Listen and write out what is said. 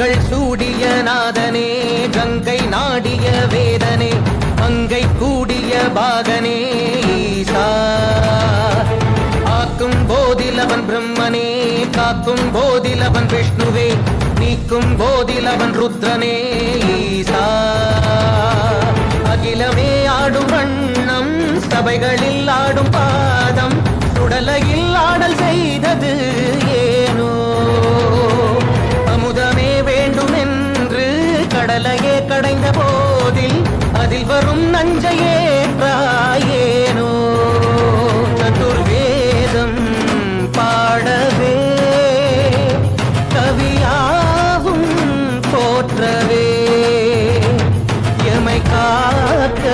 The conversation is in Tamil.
கண்கள் சூடிய நாதனே கங்கை நாடிய வேதனே அங்கை கூடிய பாகனே ஈசா. ஆக்கும் போதிலவன் பிரம்மனே காக்கும் போதிலவன் விஷ்ணுவே நீக்கும் போதிலவன் ருத்ரனே ஈசா. அகிலமே ஆடும் வண்ணம் சபைகளில் ஆடும் பாதம் சுடலையில் ஆடல் செய்தது மலையே கடைந்த போதில் அதில் வரும் நஞ்சையே ராயேனோ நதுர்வேதம் பாடவே கவியாவும் போற்றவே எமை காக்க